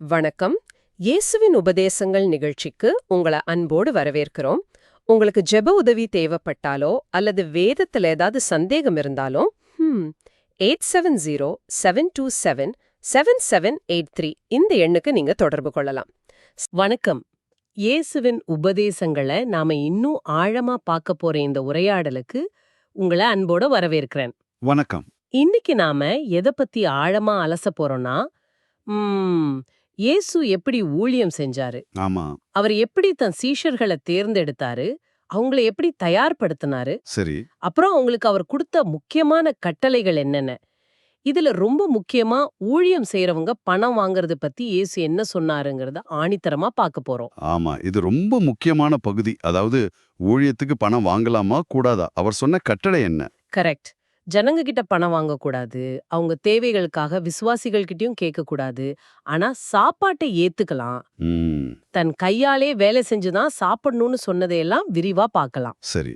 வணக்கம். இயேசுவின் உபதேசங்கள் நிகழ்ச்சிக்கு உங்களை அன்போடு வரவேற்கிறோம். உங்களுக்கு ஜெப உதவி தேவைப்பட்டாலோ அல்லது வேதத்துல ஏதாவது சந்தேகம் இருந்தாலோ eight seven zero seven two seven seven seven eight three இந்த எண்ணுக்கு நீங்க தொடர்பு கொள்ளலாம். வணக்கம். இயேசுவின் உபதேசங்களை நாம இன்னும் ஆழமா பார்க்க போற இந்த உரையாடலுக்கு உங்களை அன்போட வரவேற்கிறேன். வணக்கம். இன்னைக்கு நாம எதை பத்தி ஆழமா அலச போறோம்னா இயேசு எப்படி ஊழியம் செஞ்சாரு? ஆமா. அவர் எப்படி தன் சீஷர்களை தேர்ந்தெடுத்தாரு? அவங்கள எப்படி தயார்படுத்தினாரு? சரி. அப்புறம் அவங்களுக்கு அவர் கொடுத்த முக்கியமான கட்டளைகள் என்னென்ன? இதுல ரொம்ப முக்கியமா ஊழியம் செய்யறவங்க பணம் வாங்குறது பத்தி இயேசு என்ன சொன்னாருங்கிறத ஆணித்தரமா பார்க்க போறோம். ஆமா. இது ரொம்ப முக்கியமான பகுதி. அதாவது ஊழியத்துக்கு பணம் வாங்கலாமா? கூடாதா? அவர் சொன்ன கட்டளை என்ன? கரெக்ட். ஜனங்க கிட்ட பணம் வாங்கக்கூடாது. அவங்க தேவைகளுக்காக விசுவாசிகள் கிட்டயும் கேட்க கூடாது ஆனா சாப்பாட்டை ஏத்துக்கலாம். தன் கையாலே வேலை செஞ்சுதான் சாப்பிடணும்னு சொன்னதையெல்லாம் விரிவா பார்க்கலாம். சரி.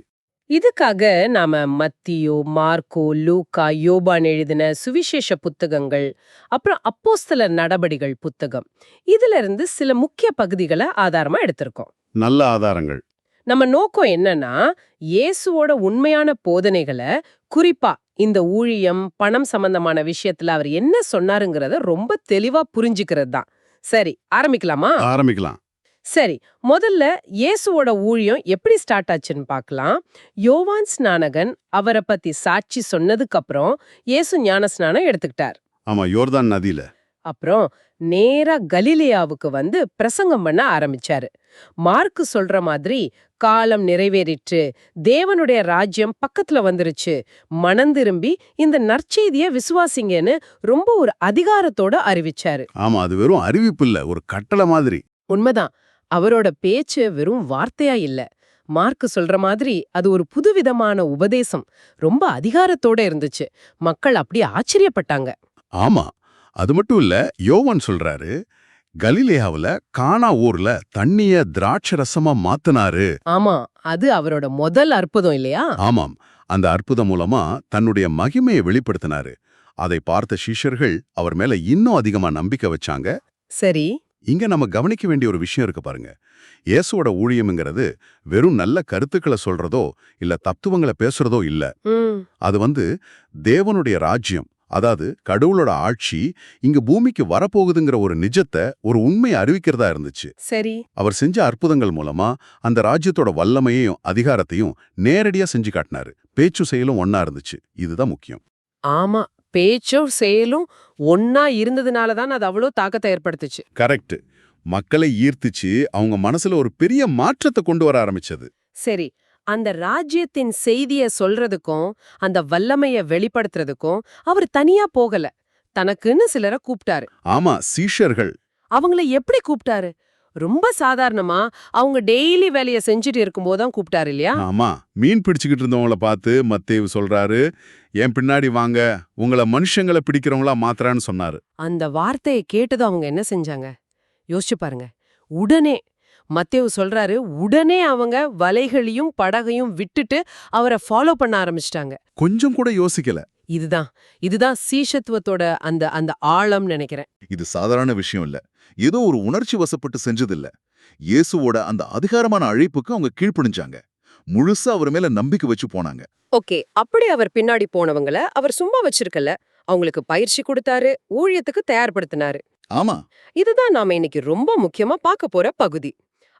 இதுக்காக நாம மத்தியோ மார்க்கோ லூக்கா யோபான் எழுதின சுவிசேஷ புத்தகங்கள் அப்புறம் அப்போஸ்தலர் நடபடிகள் புத்தகம். இதுல இருந்து சில முக்கிய பகுதிகளை ஆதாரமா எடுத்திருக்கோம். நல்ல ஆதாரங்கள். நம்ம நோக்கம் என்னன்னா இயேசுவோட உண்மையான போதனைகளை குறிப்பா இந்த ஊழியம் பணம் சம்பந்தமான விஷயத்துல அவர் என்ன சொன்னாருங்கிறத ரொம்ப தெளிவா புரிஞ்சுக்கிறது தான் சரி ஆரம்பிக்கலாமா? ஆரம்பிக்கலாம். சரி முதல்ல இயேசுவோட ஊழியம் எப்படி ஸ்டார்ட் ஆச்சுன்னு பார்க்கலாம். யோவான் ஸ்நானகன் அவரை பத்தி சாட்சி சொன்னதுக்கு அப்புறம் இயேசு ஞான ஸ்நானம் எடுத்துக்கிட்டார். ஆமா யோர்தான் நதியில. அப்புறம் நேரா கலிலியாவுக்கு வந்து பிரசங்கம் பண்ண ஆரம்பிச்சாரு. மார்க்கு சொல்ற மாதிரி காலம் நிறைவேறிற்று. தேவனுடைய ராஜ்யம் பக்கத்துல வந்துருச்சு. மனந்திரும்பி இந்த நற்செய்திய விசுவாசிங்கன்னு ரொம்ப ஒரு அதிகாரத்தோட அறிவிச்சாரு. ஆமா அது வெறும் அறிவிப்பு இல்ல ஒரு கட்டளை மாதிரி. உண்மைதான். அவரோட பேச்சு வெறும் வார்த்தையா இல்ல. மார்க்கு சொல்ற மாதிரி அது ஒரு புதுவிதமான உபதேசம். ரொம்ப அதிகாரத்தோட இருந்துச்சு. மக்கள் அப்படி ஆச்சரியப்பட்டாங்க. ஆமா அது மட்டும் இல்ல யோவான் சொல்றாரு கலிலேயாவுல கானா ஊர்ல தண்ணிய திராட்சை ரசமா மாத்துனாரு. ஆமா அது அவரோட முதல் அற்புதம் இல்லையா? ஆமாம் அந்த அற்புதம் மூலமா தன்னுடைய மகிமையை வெளிப்படுத்தினாரு. அதை பார்த்த சீஷர்கள் அவர் மேல இன்னும் அதிகமா நம்பிக்கை வச்சாங்க. சரி. இங்க நம்ம கவனிக்க வேண்டிய ஒரு விஷயம் இருக்கு பாருங்க. இயேசுவோட ஊழியம்ங்கிறது வெறும் நல்ல கருத்துக்களை சொல்றதோ இல்ல தத்துவங்களை பேசுறதோ இல்ல. அது வந்து தேவனுடைய ராஜ்யம். அதாவது கடவுளோட ஆட்சி இங்க பூமிக்கு வரப்போகுதுங்கிற ஒரு நிஜத்தை ஒரு உண்மையை அறிவிக்கிறதா இருந்துச்சு. சரி. அவர் செஞ்ச அற்புதங்கள் மூலமா அந்த ராஜ்யத்தோட வல்லமையையும் அதிகாரத்தையும் நேரடியா செஞ்சு காட்டினாரு. பேச்சு செயலும் ஒன்னா இருந்துச்சு. இதுதான் முக்கியம். ஆமா. பேச்சும் செயலும் ஒன்னா இருந்ததுனால தான் அது அவ்வளோ தாக்கத்தை ஏற்படுத்துச்சு. கரெக்ட். மக்களை ஈர்த்துச்சு அவங்க மனசுல ஒரு பெரிய மாற்றத்தை கொண்டு வர ஆரம்பிச்சது. சரி. அந்த ராஜ்யத்தின் செய்திய சொல்றதுக்கும் அந்த வல்லமைய வெளிப்படுத்துறதுக்கும் அவர் தனியா போகல. தனக்குன்னு சிலரை கூப்பிட்டாரு ஆமா சீஷர்கள். அவங்கள எப்படி கூப்பிட்டாரு ரொம்ப சாதாரணமா அவங்க டெய்லி வேலைய செஞ்சுட்டு இருக்கும்போது தான் கூப்பிட்டாரு இல்லையா? ஆமா மீன் பிடிச்சுக்கிட்டு இருந்தவங்கள பார்த்து மத்தேவு சொல்றாரு என் பின்னாடி வாங்க உங்களை மனுஷங்களை பிடிக்கிறவங்களா மாத்துறான்னு சொன்னாரு. அந்த வார்த்தையை கேட்டதும் அவங்க என்ன செஞ்சாங்க? யோசிச்சு பாருங்க. உடனே மத்தேவு சொல்றாரு உடனே அவங்க வலைகளையும் படகையும் விட்டுட்டு அவரை ஃபாலோ பண்ண ஆரம்பிச்சிட்டாங்க. கொஞ்சம் கூட யோசிக்கல. இதுதான் இதுதான் சீஷத்துவத்தோட அந்த அந்த ஆழம் நினைக்கிறேன். இது சாதாரண விஷயம் இல்ல. ஏதோ ஒரு உணர்ச்சி வசப்பட்டு செஞ்சதில்ல. இயேசுவோட அந்த அதிகாரமான அழைப்புக்கு அவங்க கீழ்ப்படிஞ்சாங்க. முழுசா அவர் மேல நம்பிக்கை வச்சு போனாங்க. ஓகே அப்படி அவர் பின்னாடி போனவங்கள அவர் சும்மா வச்சிருக்கல. அவங்களுக்கு பயிற்சி கொடுத்தாரு ஊழியத்துக்கு தயார்படுத்தினாரு. ஆமா. இதுதான் நாம இன்னைக்கு ரொம்ப முக்கியமா பார்க்க போற பகுதி.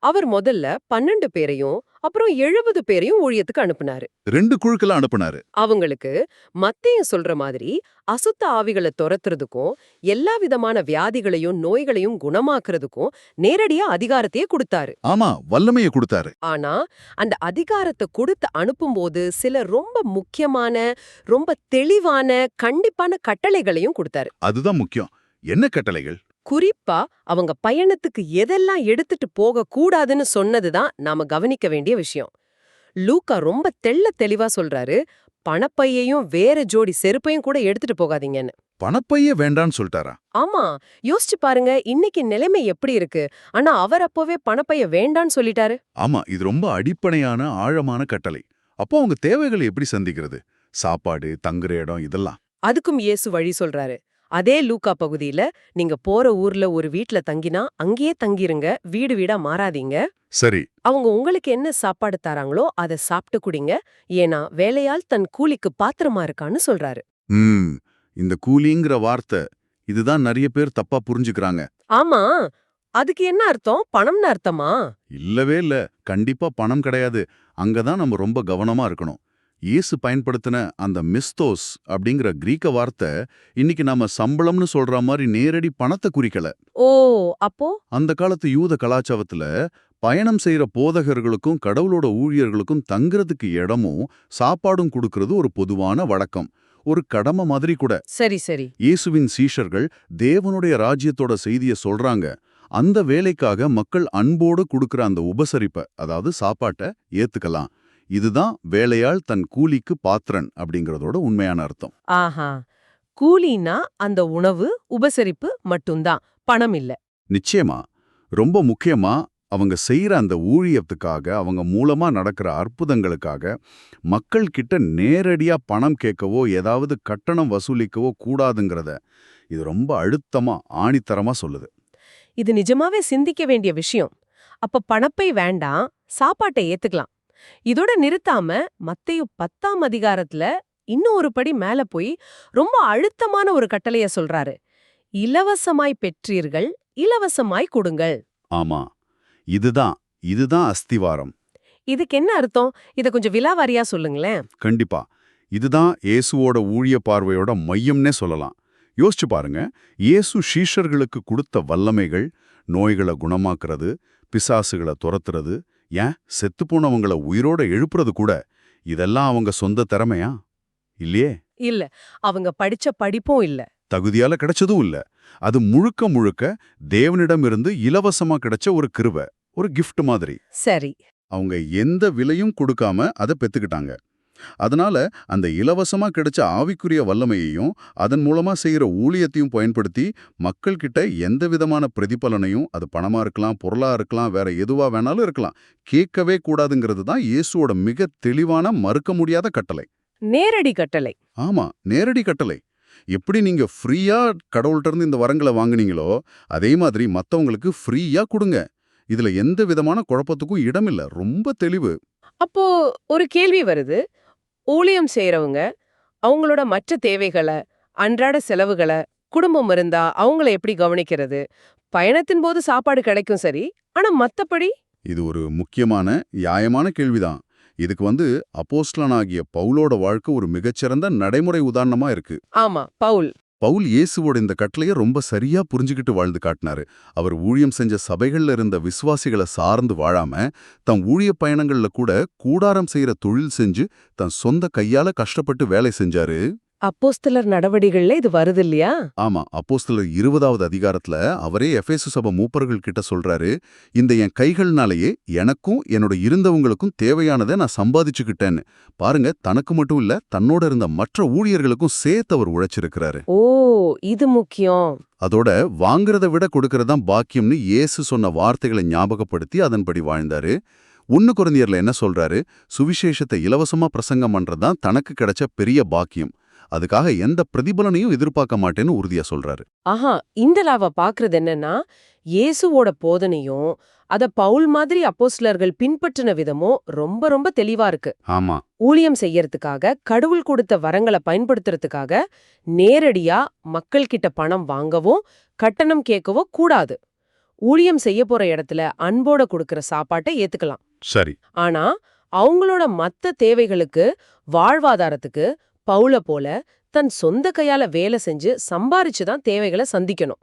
அவர் முதல்ல பன்னெண்டு பேரையும் அப்புறம் எழுபது பேரையும் ஊழியத்துக்கு அனுப்புனாரு. ரெண்டு குழுக்களை அனுப்புனாரு. அவங்களுக்கு மத்திய சொல்ற மாதிரி அசுத்த ஆவிகளை துரத்துறதுக்கும் எல்லா விதமான வியாதிகளையும் நோய்களையும் குணமாக்குறதுக்கும் நேரடியா அதிகாரத்தையே கொடுத்தாரு. ஆமா வல்லமையை கொடுத்தாரு. ஆனா அந்த அதிகாரத்தை கொடுத்து அனுப்பும்போது சில ரொம்ப முக்கியமான ரொம்ப தெளிவான கண்டிப்பான கட்டளைகளையும் கொடுத்தாரு. அதுதான் முக்கியம். என்ன கட்டளைகள்? குறிப்பா அவங்க பயணத்துக்கு எதெல்லாம் எடுத்துட்டு போக கூடாதுன்னு சொன்னதுதான் நாம கவனிக்க வேண்டிய விஷயம். லூக்கா ரொம்ப தெள்ள தெளிவா சொல்றாரு பணப்பையையும் வேற ஜோடி செருப்பையும் கூட எடுத்துட்டு போகாதீங்கன்னு. பணப்பையே வேண்டான்னு சொல்லிட்டாரா? ஆமா யோசிச்சு பாருங்க இன்னைக்கு நிலைமை எப்படி இருக்கு? ஆனா அவர் அப்பவே பணப்பைய வேண்டான்னு சொல்லிட்டாரு. ஆமா இது ரொம்ப அடிப்படையான ஆழமான கட்டளை. அப்போ அவங்க தேவைகளை எப்படி சந்திக்கிறது? சாப்பாடு தங்குற இடம் இதெல்லாம். அதுக்கும் இயேசு வழி சொல்றாரு. அதே லூக்கா பகுதியில நீங்க போற ஊர்ல ஒரு வீட்ல தங்கினா அங்கேயே தங்கிருங்க வீடு வீடா மாறாதீங்க. சரி. அவங்க உங்களுக்கு என்ன சாப்பாடு தராங்களோ அதை சாப்பிட்டு குடிங்க. ஏன்னா வேலையால் தன் கூலிக்கு பாத்திரமா இருக்கான்னு சொல்றாரு. ம். இந்த கூலிங்கிற வார்த்தை இதுதான் நிறைய பேர் தப்பா புரிஞ்சுக்கிறாங்க. ஆமா. அதுக்கு என்ன அர்த்தம்? பணம்னு அர்த்தமா? இல்லவே இல்ல. கண்டிப்பா பணம் கிடையாது. அங்கதான் நம்ம ரொம்ப கவனமா இருக்கணும். இயேசு பயன்படுத்தின அந்த மிஸ்தோஸ் அப்படிங்கிற கிரீக்க வார்த்தை இன்னைக்கு நாம சம்பளம்னு சொல்ற மாதிரி நேரடி பணத்தை குறிக்கல. ஓ அப்போ? அந்த காலத்து யூத கலாச்சாரத்துல பயணம் செய்யற போதகர்களுக்கும் கடவுளோட ஊழியர்களுக்கும் தங்குறதுக்கு இடமும் சாப்பாடும் கொடுக்கறது ஒரு பொதுவான வழக்கம். ஒரு கடமை மாதிரி கூட. சரி சரி. இயேசுவின் சீஷர்கள் தேவனுடைய ராஜ்யத்தோட செய்திய சொல்றாங்க. அந்த வேலைக்காக மக்கள் அன்போடு கொடுக்கிற அந்த உபசரிப்பை அதாவது சாப்பாட்டை ஏத்துக்கலாம். இதுதான் வேலையாள் தன் கூலிக்கு பாத்திரன் அப்படிங்கறதோட உண்மையான அர்த்தம். ஆஹா. கூலினா அந்த உணவு உபசரிப்பு மட்டும்தான். பணம் இல்ல. நிச்சயமா. ரொம்ப முக்கியமா அவங்க செய்யற அந்த ஊழியத்துக்காக அவங்க மூலமா நடக்கிற அற்புதங்களுக்காக மக்கள் கிட்ட நேரடியா பணம் கேட்கவோ ஏதாவது கட்டணம் வசூலிக்கவோ கூடாதுங்கிறத இது ரொம்ப அழுத்தமா ஆணித்தரமா சொல்லுது. இது நிஜமாவே சிந்திக்க வேண்டிய விஷயம். அப்ப பணப்பை வேண்டாம் சாப்பாட்டை ஏத்துக்கலாம். இதோட நிறுத்தாம மத்தையு பத்தாம் அதிகாரத்துல இன்னும் ஒரு படி மேல போய் ரொம்ப அழுத்தமான ஒரு கட்டளைய சொல்றாரு. இலவசமாய் பெற்றீர்கள் இலவசமாய் கொடுங்கள். ஆமா. இதுதான் இதுதான் அஸ்திவாரம். இதுக்கு என்ன அர்த்தம்? இத கொஞ்சம் விலாவாரியா சொல்லுங்களேன். கண்டிப்பா. இதுதான் இயேசுவோட ஊழிய பார்வையோட மையம்னே சொல்லலாம். யோசிச்சு பாருங்க. இயேசு சீஷர்களுக்கு கொடுத்த வல்லமைகள் நோய்களை குணமாக்குறது பிசாசுகளை துரத்துறது ஏன் செத்துப்போனவங்கள உயிரோட எழுப்புறது கூட இதெல்லாம் அவங்க சொந்த திறமையா? இல்லையே? இல்ல அவங்க படிச்ச படிப்பும் இல்ல. தகுதியால கிடைச்சதும் இல்ல. அது முழுக்க முழுக்க தேவனிடமிருந்து இலவசமா கிடைச்ச ஒரு கிருபை ஒரு gift மாதிரி. சரி. அவங்க எந்த விலையும் கொடுக்காம அதை பெத்துக்கிட்டாங்க. அதனால அந்த இலவசமா கிடைச்ச ஆவிக்குரிய வல்லமையையும் அதன் மூலமா செய்யற ஊழியத்தையும் பயன்படுத்தி மக்கள் கிட்ட எந்த விதமான பிரதிபலனையும் அது பணமா இருக்கலாம் பொருளா இருக்கலாம் வேற எதுவா வேணாலும் இருக்கலாம் கேட்கவே கூடாதுங்கிறது தான் இயேசுவோட மிக தெளிவான மறுக்க முடியாத கட்டளை. நேரடி கட்டளை. ஆமா நேரடி கட்டளை. எப்படி நீங்க ஃப்ரீயா கடவுள்கிட்ட இருந்து இந்த வரங்களை வாங்குனீங்களோ அதே மாதிரி மத்தவங்களுக்கு ஃப்ரீயா கொடுங்க. இதுல எந்த விதமான குழப்பத்துக்கும் இடமில்ல ரொம்ப தெளிவு. அப்போ ஒரு கேள்வி வருது. ஊழியம் செய்யறவங்க அவங்களோட மற்ற தேவைகளை அன்றாட செலவுகளை குடும்பம் இருந்தா அவங்கள எப்படி கவனிக்கிறது? பயணத்தின் போது சாப்பாடு கிடைக்கும் சரி ஆனா மத்தபடி? இது ஒரு முக்கியமான நியாயமான கேள்விதான். இதுக்கு வந்து அப்போஸ்தலனாகிய பவுலோட வாழ்க்கை ஒரு மிகச்சிறந்த நடைமுறை உதாரணமா இருக்கு. ஆமா பவுல். பவுல் இயேசுவோட இந்த கட்டளைய ரொம்ப சரியா புரிஞ்சுக்கிட்டு வாழ்ந்து காட்டினாரு. அவர் ஊழியம் செஞ்ச சபைகள்ல இருந்த விசுவாசிகளை சார்ந்து வாழாம தம் ஊழிய பயணங்கள்ல கூட கூடாரம் செய்யற தொழில் செஞ்சு தன் சொந்த கையால கஷ்டப்பட்டு வேலை செஞ்சாரு. அப்போஸ்தலர் நடவடிக்கைகள்ல இது வருது இல்லையா ஆமா அப்போஸ்தலர் இருபதாவது அதிகாரத்துல அவரே எஃபேசு சபை மூப்பர்கள் கிட்ட சொல்றாரு இந்த என் கைகள்னாலேயே எனக்கும் என்னோட இருந்தவங்களுக்கும் தேவையானதை நான் சம்பாதிச்சுக்கிட்டேன்னு. பாருங்க தனக்கு மட்டும் இல்ல தன்னோட இருந்த மற்ற ஊழியர்களுக்கும் சேர்த்து அவர் உழைச்சிருக்கிறாரு. ஓ இது முக்கியம். அதோட வாங்குறத விட கொடுக்கறதான் பாக்கியம்னு இயேசு சொன்ன வார்த்தைகளை ஞாபகப்படுத்தி அதன்படி வாழ்ந்தாரு. ஒன்னு குழந்தையர்ல என்ன சொல்றாரு? சுவிசேஷத்தை இலவசமா பிரசங்கம் பண்றதுதான் தனக்கு கிடைச்ச பெரிய பாக்கியம். அதுக்காக எந்த பிரதிபலனையும் எதிர்பார்க்க மாட்டேன்னு உறுதியா சொல்றாரு. ஆஹா இந்த லாவ பாக்குறது என்னன்னா இயேசுவோட போதனையும் அத பவுல் மாதிரி அப்போஸ்தலர்கள் பின்பற்றின விதமும் ரொம்ப ரொம்ப தெளிவா இருக்கு. ஆமா. ஊழியம் செய்யறதுக்காக கடவுள் கொடுத்த வரங்களை பயன்படுத்துறதுக்காக நேரடியா மக்கள் கிட்ட பணம் வாங்கவோ கட்டணம் கேட்கவோ கூடாது. ஊழியம் செய்ய போற இடத்துல அன்போட கொடுக்கற சாப்பாட்டை ஏத்துக்கலாம். சரி. ஆனா அவங்களோட மத்த தேவைகளுக்கு வாழ்வாதாரத்துக்கு பவுல போல தன் சொந்த கையால வேலை செஞ்சு சம்பாரிச்சு தான் தேவைகளை சந்திக்கணும்.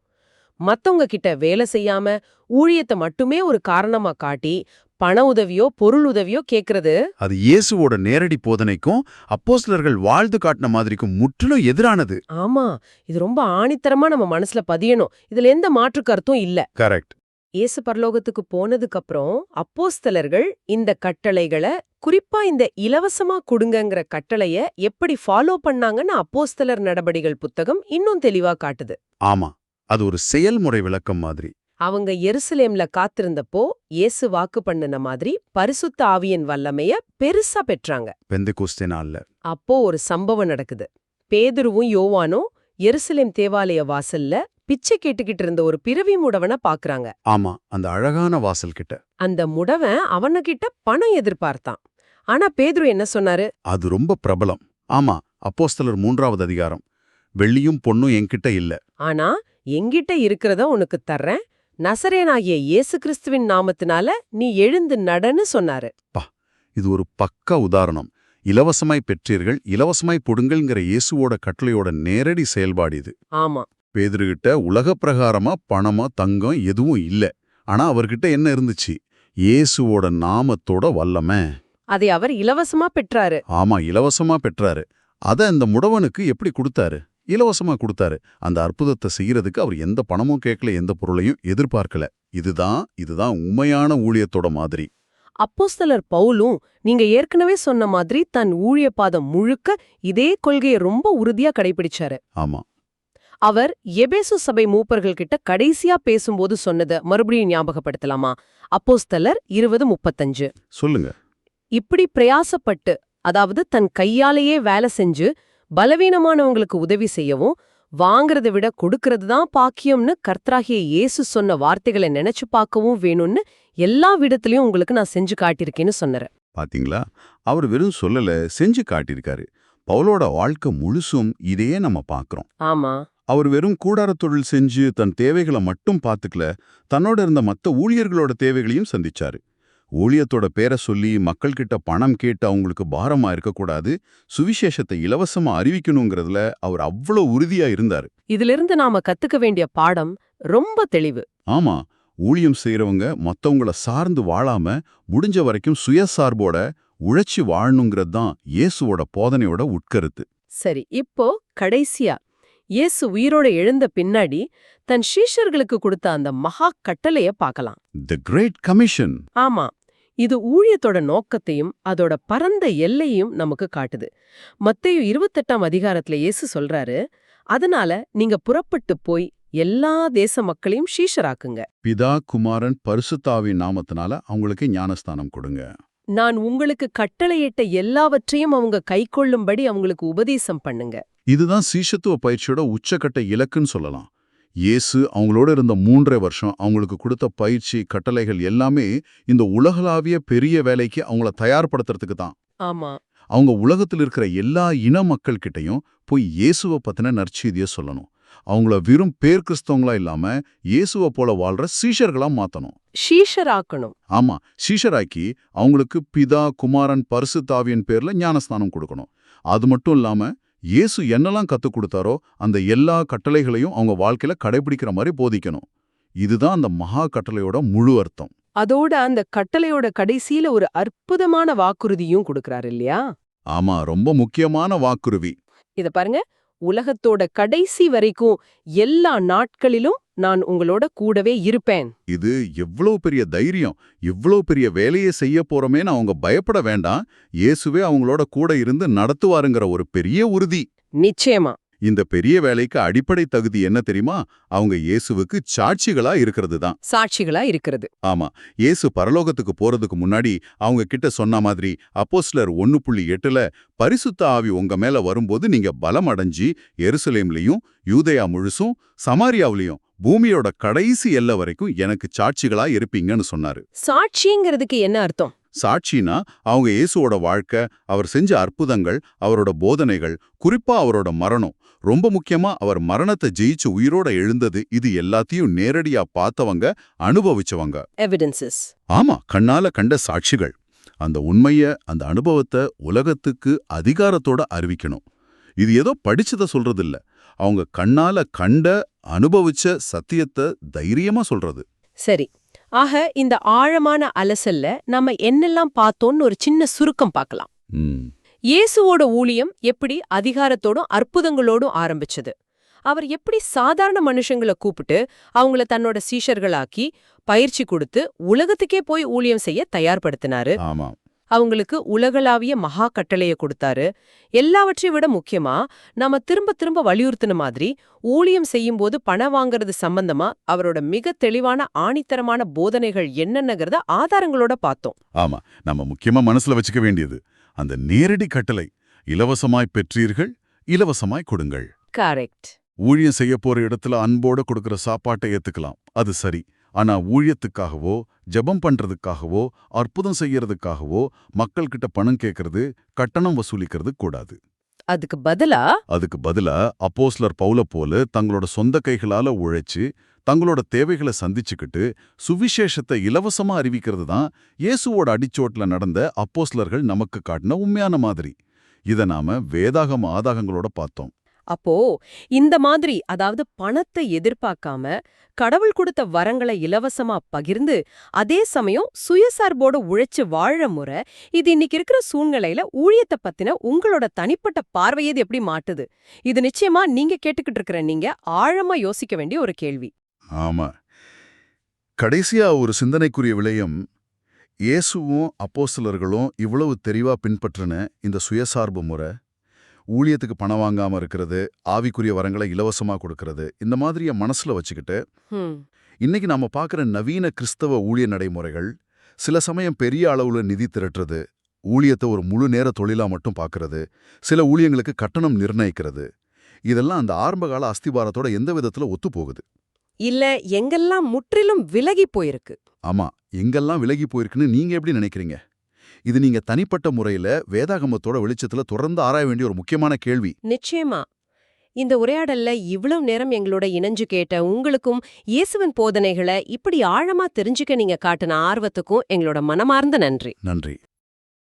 மத்தவங்க கிட்ட வேலை செய்யாம ஊழியத்தை மட்டுமே ஒரு காரணமா காட்டி பண உதவியோ பொருள் உதவியோ கேக்குறது? அது இயேசுவோட நேரடி போதனைக்கும் அப்போஸ்தலர்கள் வாழ்ந்து காட்டின மாதிரிக்கும் முற்றிலும் எதிரானது. ஆமா இது ரொம்ப ஆணித்தரமா நம்ம மனசுல பதியணும். இதுல எந்த மாற்று கருத்தும் இல்ல. கரெக்ட். இயேசு பரலோகத்துக்கு போனதுக்கு அப்புறம் அப்போஸ்தலர்கள் இந்த கட்டளைகளை குறிப்பா இந்த இலவசமா கொடுங்கங்கிற கட்டளைய எப்படி ஃபாலோ பண்ணாங்கன்னு அப்போஸ்தலர் நடபடிகள் புத்தகம் இன்னும் தெளிவா காட்டுது. ஆமா அது ஒரு செயல்முறை விளக்கம் மாதிரி. அவங்க எருசலேம்ல காத்திருந்தப்போ இயேசு வாக்கு பண்ணுன மாதிரி பரிசுத்த ஆவியின் வல்லமைய பெருசா பெற்றாங்க. பெந்தை நாள்ல. அப்போ ஒரு சம்பவம் நடக்குது. பேதுருவும் யோவானும் எருசலேம் தேவாலய வாசல்ல பிச்சை கேட்டுக்கிட்டு இருந்த ஒரு பிறவி முடவனை பாக்குறாங்க. ஆமா அந்த அழகான வாசல் கிட்ட. அந்த முடவன் அவனகிட்ட பணம் எதிர்பார்த்தான். ஆனா பேதுரு என்ன சொன்னாரு? அது ரொம்ப பிரபலம். ஆமா அப்போஸ்தலர் மூன்றாவது அதிகாரம். வெள்ளியும் பொன்னும் என்கிட்ட இல்ல. ஆனா எங்கிட்ட இருக்கிறத உனக்கு தர்றேன். நசரேனாகிய இயேசு கிறிஸ்துவின் நாமத்தினால நீ எழுந்து நடன்னு சொன்னாரு. இது ஒரு பக்க உதாரணம். இலவசமாய் பெற்றீர்கள் இலவசமாய் பொடுங்கள்ங்கிற இயேசுவோட கட்டளையோட நேரடி செயல்பாடு இது. ஆமா. பேதுருகிட்ட உலக பிரகாரமா பணமா தங்கம் எதுவும் இல்ல. ஆனா அவர்கிட்ட என்ன இருந்துச்சு? இயேசுவோட நாமத்தோட வல்லமை. அதை அவர் இலவசமா பெற்றாரு. ஆமா இலவசமா பெற்றாரு. அத அந்த முடவனுக்கு எப்படி கொடுத்தாரு? இலவசமா கொடுத்தாரு. அந்த அற்புதத்தை செய்யறதுக்கு அவர் எந்த பணமும் கேட்கல எந்த பொருளையும் எதிர்பார்க்கல. இதுதான் இதுதான் உண்மையான ஊழியத்தோட மாதிரி. அப்போஸ்தலர் பவுலும் நீங்க ஏற்கனவே சொன்ன மாதிரி தன் ஊழிய பாதம் முழுக்க இதே கொள்கையை ரொம்ப உறுதியா கடைபிடிச்சாரு. ஆமா. அவர் எபேசு சபை மூப்பர்கள் கிட்ட கடைசியா பேசும்போது சொன்னத மறுபடியும் ஞாபகப்படுத்தலாமா? அப்போஸ்தலர் இருபது முப்பத்தஞ்சு. சொல்லுங்க. இப்படி பிரயாசப்பட்டு அதாவது தன் கையாலேயே வேலை செஞ்சு பலவீனமானவங்களுக்கு உதவி செய்யவும் வாங்கறத விட கொடுக்கறது தான் பாக்கியம்னு கர்த்தராகிய இயேசு சொன்ன வார்த்தைகளை நினைச்சு பார்க்கவும் வேணும்னு எல்லா விதத்திலயும் உங்களுக்கு நான் செஞ்சு காட்டியிருக்கேன்னு சொன்னாரு பாத்தீங்களா? அவர் வெறும் சொல்லல செஞ்சு காட்டியிருக்காரு. பவுலோட வாழ்க்கை முழுசும் இதையே நம்ம பார்க்கறோம் ஆமா. அவர் வெறும் கூடாரத் தொழில் செஞ்சு தன் தேவைகளை மட்டும் பார்த்துக்கல தன்னோட இருந்த மத்த ஊழியர்களோட தேவைகளையும் சந்திச்சாரு. ஊழியத்தோட பேரை சொல்லி மக்கள்கிட்ட பணம் கேட்டு அவங்களுக்கு பாரமா இருக்கக்கூடாது சுவிசேஷத்தை இலவசமா அறிவிக்கணுங்கிறதுல அவர் அவ்வளோ உறுதியா இருந்தாரு. இதிலிருந்து நாம கத்துக்க வேண்டிய பாடம் ரொம்ப தெளிவு. ஆமா ஊழியம் செய்யறவங்க மத்தவங்கள சார்ந்து வாழாம முடிஞ்ச வரைக்கும் சுயசார்போட உழைச்சி வாழணுங்கிறது தான் இயேசுவோட போதனையோட உட்கருத்து. சரி இப்போ கடைசியா இயேசு உயிரோட எழுந்த பின்னாடி தன் சீஷர்களுக்கு கொடுத்த அந்த மகா கட்டளைய பார்க்கலாம். தி கிரேட் கமிஷன் ஆமா இது ஊழியத்தோட நோக்கத்தையும் அதோட பரந்த எல்லையும் நமக்கு காட்டுது. மத்தேயு இருபத்தெட்டாம் அதிகாரத்துல இயேசு சொல்றாரு அதனால நீங்க புறப்பட்டு போய் எல்லா தேச மக்களையும் ஷீஷராக்குங்க பிதா குமாரன் பரிசுத்தாவின் நாமத்தினால அவங்களுக்கு ஞானஸ்தானம் கொடுங்க. நான் உங்களுக்கு கட்டளையிட்ட எல்லாவற்றையும் அவங்க கைக்கொள்ளும்படி அவங்களுக்கு உபதேசம் பண்ணுங்க. இதுதான் சீஷத்துவ பயிற்சியோட உச்சக்கட்ட இலக்குன்னு சொல்லலாம். இயேசு அவங்களோட இருந்த மூன்றரை வருஷம் அவங்களுக்கு கொடுத்த பயிற்சி கட்டளைகள் எல்லாமே இந்த உலகளாவிய பெரிய வேலைக்கு அவங்கள தயார்படுத்துறதுக்கு தான். ஆமா. அவங்க உலகத்தில் இருக்கிற எல்லா இன மக்கள் கிட்டயும் போய் இயேசுவை பத்தின நற்செய்திய சொல்லணும். அவங்கள வெறும் பேர் கிறிஸ்தவங்களா இல்லாம இயேசுவை போல வாழ்ற சீஷர்களா மாத்தணும். ஷீஷராக்கணும் ஆமா சீஷராக்கி அவங்களுக்கு பிதா குமாரன் பரிசுத்தாவியின் பேர்ல ஞானஸ்தானம் கொடுக்கணும். அது மட்டும் இல்லாம இயேசு என்னெல்லாம் கத்துக் கொடுத்தாரோ அந்த எல்லா கட்டளைகளையும் அவங்க வாழ்க்கையில கடைபிடிக்கிற மாதிரி போதிக்கணும். இதுதான் அந்த மகா கட்டளையோட முழு அர்த்தம். அதோட அந்த கட்டளையோட கடைசியில ஒரு அற்புதமான வாக்குறுதியும் கொடுக்கறாரு இல்லையா? ஆமா ரொம்ப முக்கியமான வாக்குறுதி. இத பாருங்க உலகத்தோட கடைசி வரைக்கும் எல்லா நாட்களிலும் நான் உங்களோட கூடவே இருப்பேன். இது எவ்வளவு பெரிய தைரியம் இவ்வளவு பெரிய வேலையை செய்ய போறோமேன்னு அவங்க பயப்பட வேண்டாம். இயேசுவே அவங்களோட கூட இருந்து நடத்துவாருங்கிற ஒரு பெரிய உறுதி. நிச்சயமா. இந்த பெரிய வேலைக்கு அடிப்படை தகுதி என்ன தெரியுமா? அவங்க இயேசுவுக்கு சாட்சிகளா இருக்கிறது தான். சாட்சிகளா இருக்கிறது. ஆமா இயேசு பரலோகத்துக்கு போறதுக்கு முன்னாடி அவங்க கிட்ட சொன்ன மாதிரி அப்போஸ்லர் ஒன்னு புள்ளி எட்டுல பரிசுத்த ஆவி உங்க மேல வரும்போது நீங்க பலம் அடைஞ்சு எருசலேம்லயும் யூதயா முழுசும் சமாரியாவிலையும் பூமியோட கடைசி எல்லை வரைக்கும் எனக்கு சாட்சிகளா இருப்பீங்கன்னு சொன்னாரு. சாட்சிங்கிறதுக்கு என்ன அர்த்தம்? சாட்சினா அவங்க இயேசுவோட வாழ்க்கை அவர் செஞ்ச அற்புதங்கள் அவரோட போதனைகள் குறிப்பா அவரோட மரணம். ரொம்ப முக்கியமா அவர் மரணத்தை ஜெயிச்சு உயிரோட எழுந்தது இது எல்லாத்தையும் நேரடியா பார்த்தவங்க அனுபவிச்சவங்க. எவிடன்சஸ் ஆமா கண்ணால கண்ட சாட்சிகள். அந்த உண்மைய அந்த அனுபவத்தை உலகத்துக்கு அதிகாரத்தோட அறிவிக்கணும். இது ஏதோ படிச்சத சொல்றதில்ல. அவங்க கண்ணால கண்ட அனுபவிச்ச சத்தியத்தை தைரியமா சொல்றது. சரி. ஆக இந்த ஆழமான அலசல்ல நம்ம என்னெல்லாம் பார்த்தோம்னு ஒரு சின்ன சுருக்கம் பார்க்கலாம். இயேசுவோட ஊழியம் எப்படி அதிகாரத்தோடும் அற்புதங்களோடும் ஆரம்பிச்சது? அவர் எப்படி சாதாரண மனுஷங்களை கூப்பிட்டு அவங்கள தன்னோட சீஷர்களாக்கி பயிற்சி கொடுத்து உலகத்துக்கே போய் ஊழியம் செய்ய தயார்படுத்தினாரு? ஆமா அவங்களுக்கு உலகளாவிய மகா கட்டளைய கொடுத்தாரு. எல்லாவற்றையும் விட முக்கியமா நாம திரும்ப திரும்ப வலியுறுத்தின மாதிரி ஊழியம் செய்யும்போது பணம் வாங்குறது சம்பந்தமா அவரோட மிக தெளிவான ஆணித்தரமான போதனைகள் என்னென்னங்கிறத ஆதாரங்களோட பார்த்தோம். ஆமா நம்ம முக்கியமா மனசுல வச்சுக்க வேண்டியது அந்த நேரடி கட்டளை இலவசமாய் பெற்றீர்கள் இலவசமாய் கொடுங்கள். கரெக்ட். ஊழியம் செய்ய போற இடத்துல அன்போட கொடுக்கிற சாப்பாட்டை ஏத்துக்கலாம் அது சரி. ஆனா ஊழியத்துக்காகவோ ஜெபம் பண்றதுக்காகவோ அற்புதம் செய்யறதுக்காகவோ மக்கள்கிட்ட பணம் கேட்கறது கட்டணம் வசூலிக்கிறது கூடாது. அதுக்கு பதிலா? அதுக்கு பதிலா அப்போஸ்லர் பவுல போல தங்களோட சொந்த கைகளால உழைச்சு தங்களோட தேவைகளை சந்திச்சுக்கிட்டு சுவிசேஷத்தை இலவசமா அறிவிக்கிறது தான் இயேசுவோட அடிச்சோட்ல நடந்த அப்போஸ்லர்கள் நமக்கு காட்டின உண்மையான மாதிரி. இத நாம வேதாகம ஆதாகங்களோட பார்த்தோம். அப்போ இந்த மாதிரி அதாவது பணத்தை எதிர்பார்க்காம கடவுள் கொடுத்த வரங்களை இலவசமா பகிர்ந்து அதே சமயம் சுயசார்போட உழைச்சு வாழ முறை இது இன்னைக்கு இருக்கிற சூழ்நிலையில ஊழியத்தை பத்தின உங்களோட தனிப்பட்ட பார்வையது எப்படி மாட்டுது? இது நிச்சயமா நீங்க கேட்டுக்கிட்டு இருக்கிற நீங்க ஆழமா யோசிக்க வேண்டிய ஒரு கேள்வி. ஆமா. கடைசியா ஒரு சிந்தனைக்குரிய விளையம் இயேசுவும் அப்போஸ்தலர்களும் இவ்வளவு தெளிவா பின்பற்றின இந்த சுயசார்பு முறை. ஊழியத்துக்கு பணம் வாங்காம இருக்கிறது ஆவிக்குரிய வரங்களை இலவசமா கொடுக்கறது இந்த மாதிரிய மனசுல வச்சுக்கிட்டு இன்னைக்கு நாம பார்க்குற நவீன கிறிஸ்தவ ஊழிய நடைமுறைகள் சில சமயம் பெரிய அளவுல நிதி திரட்டுறது ஊழியத்தை ஒரு முழு நேர தொழிலா மட்டும் பார்க்கறது சில ஊழியங்களுக்கு கட்டணம் நிர்ணயிக்கிறது. இதெல்லாம் அந்த ஆரம்பகால அஸ்திபாரத்தோட எந்த விதத்துல ஒத்து போகுது இல்ல எங்கெல்லாம் முற்றிலும் விலகி போயிருக்கு? ஆமா எங்கெல்லாம் விலகி போயிருக்குன்னு நீங்க எப்படி நினைக்கிறீங்க? இது நீங்க தனிப்பட்ட முறையில வேதாகமத்தோட வெளிச்சத்துல தொடர்ந்து ஆராய வேண்டிய ஒரு முக்கியமான கேள்வி. நிச்சயமா. இந்த உரையாடல்ல இவ்வளவு நேரம் எங்களோட இணைஞ்சு கேட்ட உங்களுக்கும் இயேசுவின் போதனைகளை இப்படி ஆழமா தெரிஞ்சுக்க நீங்க காட்டின ஆர்வத்துக்கும் எங்களோட மனமார்ந்த நன்றி. நன்றி.